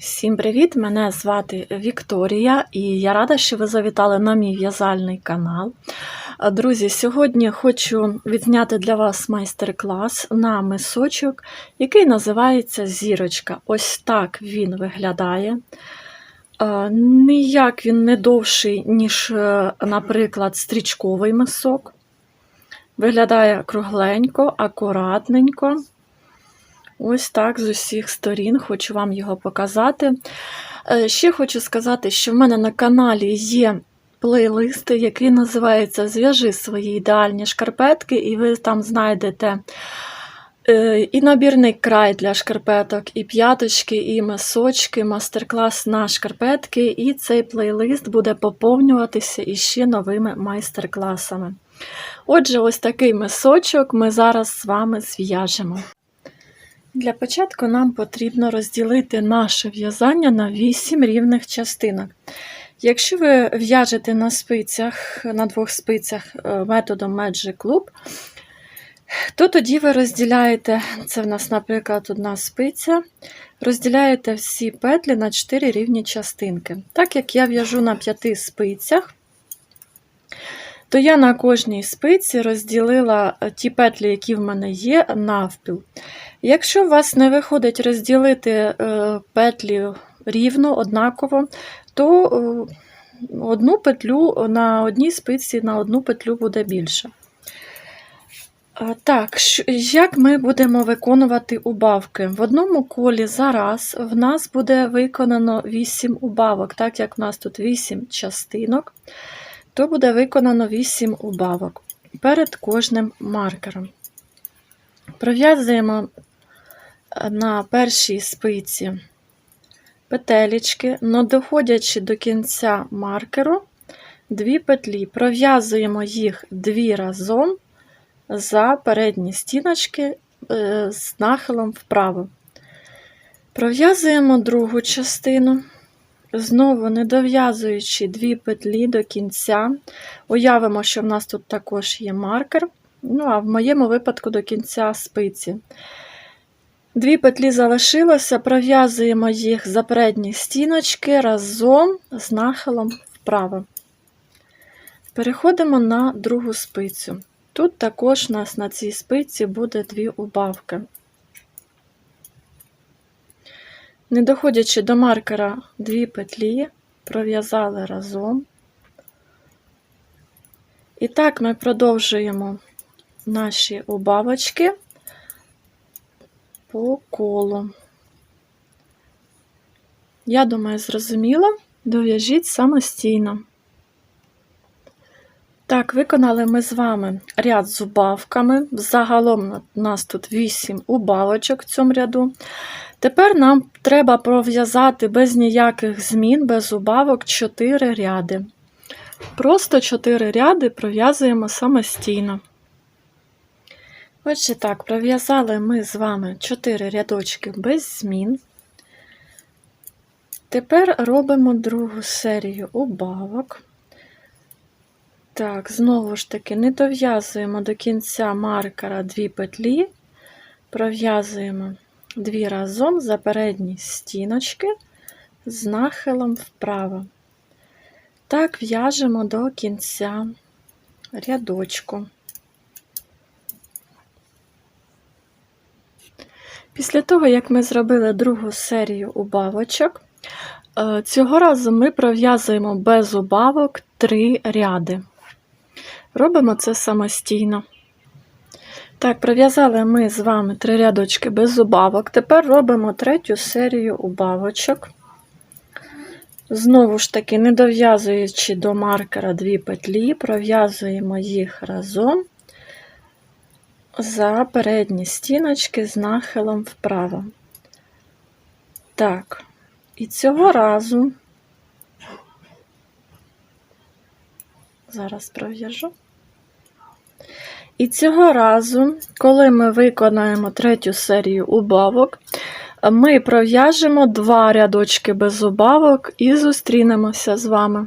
Всім привіт! Мене звати Вікторія, і я рада, що ви завітали на мій в'язальний канал. Друзі, сьогодні хочу відзняти для вас майстер-клас на мисочок, який називається Зірочка. Ось так він виглядає. Ніяк він не довший, ніж, е, наприклад, стрічковий мисок. Виглядає кругленько, акуратненько. Ось так з усіх сторін хочу вам його показати. Е, Ще хочу сказати, що в мене на каналі є плейлист, який називається Зв'яжи свої ідеальні шкарпетки, і ви там знайдете е, і набірний край для шкарпеток, і п'яточки, і мисочки, мастер-клас на шкарпетки, і цей плейлист буде поповнюватися іще новими майстер-класами. Отже, ось такий мисочок ми зараз з вами зв'яжемо. Для початку нам потрібно розділити наше в'язання на 8 рівних частинок. Якщо ви в'яжете на спицях, на двох спицях е, методом Magic Loop, то тоді ви розділяєте, це в нас, наприклад, одна спиця, розділяєте всі петлі на 4 рівні частинки. Так як я в'яжу на 5 спицях, то я на кожній спиці розділила е, ті петлі, які в мене є, навпіл. Якщо у вас не виходить розділити е, петлі рівно, однаково, то е, одну петлю на одній спиці на одну петлю буде більше. Так, як ми будемо виконувати убавки? В одному колі зараз в нас буде виконано 8 убавок, так як в нас тут 8 частинок, то буде виконано 8 убавок перед кожним маркером. Пров'язуємо на першій спиці петелечки, но доходячи до кінця маркеру, дві петлі, пров'язуємо їх дві разом за передні стіночки е, з нахилом вправо. Пров'язуємо другу частину, знову не дов'язуючи дві петлі до кінця. Уявимо, що в нас тут також є маркер, ну а в моєму випадку до кінця спиці. Дві петлі залишилося, пров'язуємо їх за передні стіночки разом з нахилом вправо. Переходимо на другу спицю. Тут також у нас на цій спиці буде дві убавки. Не доходячи до маркера дві петлі, пров'язали разом. І так ми продовжуємо наші убавочки по колу. Я думаю, зрозуміло, дов'яжіть самостійно. Так, виконали ми з вами ряд з убавками. Загалом у нас тут 8 убавочок в цьому ряду. Тепер нам треба пров'язати без ніяких змін, без убавок 4 ряди. Просто 4 ряди пров'язуємо самостійно. Отже, так, пров'язали ми з вами 4 рядочки без змін. Тепер робимо другу серію убавок. Так, знову ж таки, не дов'язуємо до кінця маркера дві петлі, пров'язуємо дві разом за передні стіночки з нахилом вправо. Так, в'яжемо до кінця рядочку. Після того, як ми зробили другу серію убавочок, е, цього разу ми пров'язуємо без убавок три ряди. Робимо це самостійно. Так, пров'язали ми з вами три рядочки без убавок. Тепер робимо третю серію убавочок. Знову ж таки, не дов'язуючи до маркера дві петлі, пров'язуємо їх разом за передні стіночки з нахилом вправо. Так, і цього разу, зараз пров'яжу. І цього разу, коли ми виконаємо третю серію убавок, ми пров'яжемо два рядочки без убавок і зустрінемося з вами.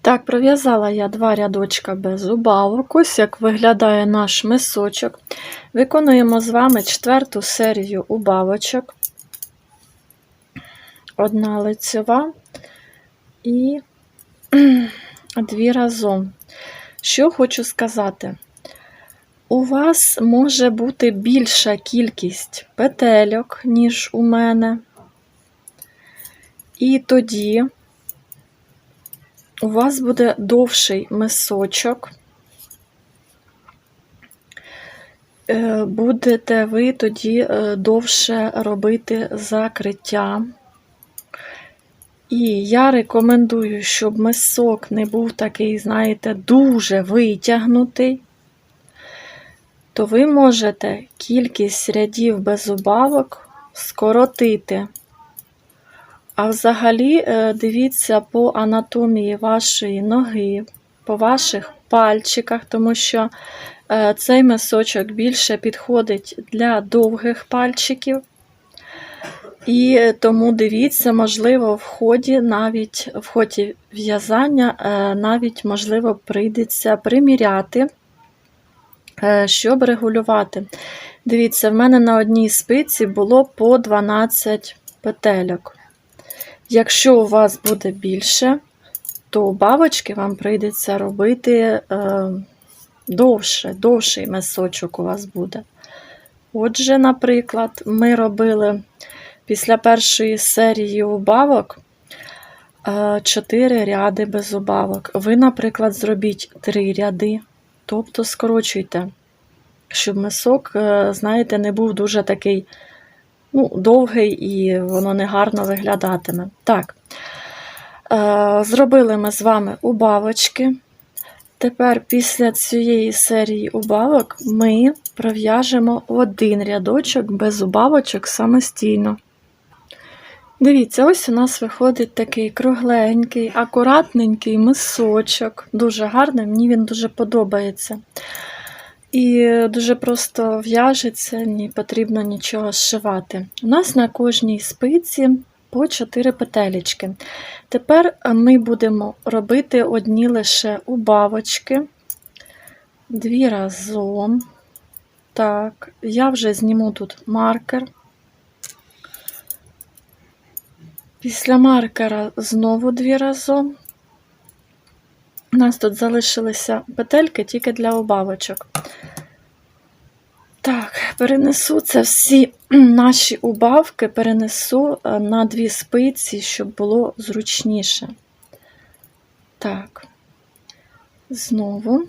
Так, пров'язала я два рядочка без убавок. Ось як виглядає наш мисочок. Виконуємо з вами четверту серію убавочок. одна лицьова і дві разом. Що хочу сказати? У вас може бути більша кількість петельок, ніж у мене. І тоді у вас буде довший мисочок. Е, Будете ви тоді е, довше робити закриття. І я рекомендую, щоб мисок не був такий, знаєте, дуже витягнутий, то ви можете кількість рядів без убавок скоротити. А взагалі, е, дивіться по анатомії вашої ноги, по ваших пальчиках, тому що е, цей мисочок більше підходить для довгих пальчиків. І тому дивіться, можливо, в ході навіть в ході в'язання е, навіть, можливо, прийдеться приміряти, е, щоб регулювати. Дивіться, в мене на одній спиці було по 12 петельок. Якщо у вас буде більше, то бабочки вам прийдеться робити е, довше, довший мисочок у вас буде. Отже, наприклад, ми робили після першої серії убавок 4 ряди без убавок. Ви, наприклад, зробіть 3 ряди, тобто скорочуйте, щоб мисок, е, знаєте, не був дуже такий ну, довгий і воно не гарно виглядатиме. Так, е, зробили ми з вами убавочки. Тепер після цієї серії убавок ми пров'яжемо один рядочок без убавочок самостійно. Дивіться, ось у нас виходить такий кругленький, акуратненький мисочок. Дуже гарний, мені він дуже подобається. І дуже просто в'яжеться, не потрібно нічого зшивати. У нас на кожній спиці по 4 петелечки. Тепер ми будемо робити одні лише убавочки, дві разом. Так, я вже зніму тут маркер. Після маркера знову дві разом. У нас тут залишилися петельки тільки для убавочок. Так, перенесу це всі наші убавки, перенесу е, на дві спиці, щоб було зручніше. Так, знову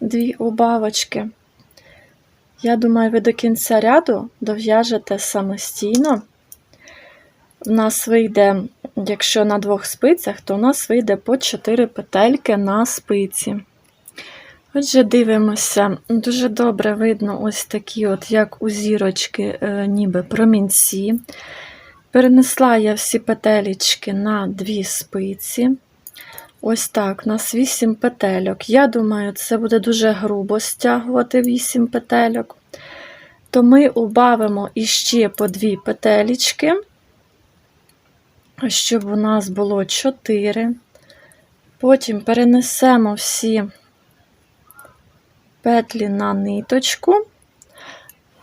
дві убавочки. Я думаю, ви до кінця ряду дов'яжете самостійно. У нас вийде, якщо на двох спицях, то у нас вийде по 4 петельки на спиці. Отже, дивимося, дуже добре видно ось такі, от, як у зірочки, е, ніби промінці. Перенесла я всі петелечки на дві спиці. Ось так, у нас 8 петельок. Я думаю, це буде дуже грубо стягувати 8 петельок. То ми убавимо іще по дві петелечки щоб у нас було 4. Потім перенесемо всі петлі на ниточку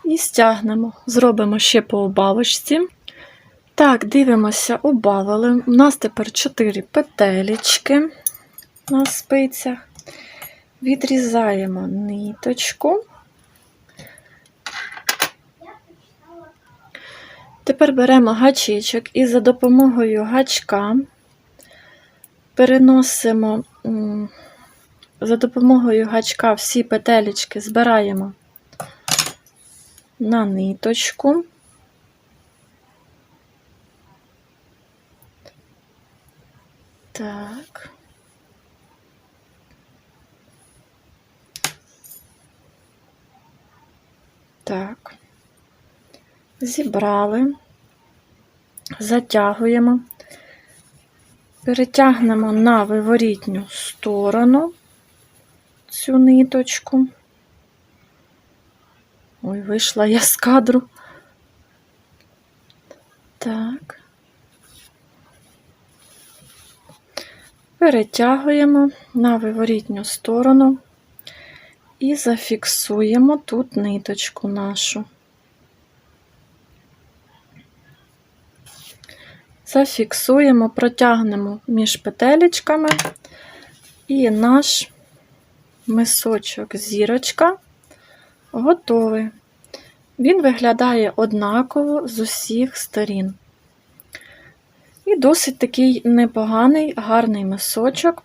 і стягнемо. Зробимо ще по убавочці. Так, дивимося, убавили. У нас тепер 4 петелечки на спицях. Відрізаємо ниточку. Тепер беремо гачечок і за допомогою гачка переносимо за допомогою гачка всі петелечки збираємо на ниточку. Так. Так зібрали, затягуємо, перетягнемо на виворітню сторону цю ниточку. Ой, вийшла я з кадру. Так. Перетягуємо на виворітню сторону і зафіксуємо тут ниточку нашу. Зафіксуємо, протягнемо між петелечками і наш мисочок зірочка готовий. Він виглядає однаково з усіх сторін. І досить такий непоганий, гарний мисочок.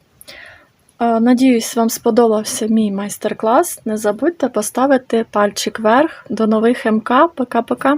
Надіюсь, вам сподобався мій майстер-клас. Не забудьте поставити пальчик вверх. До нових МК. Пока-пока.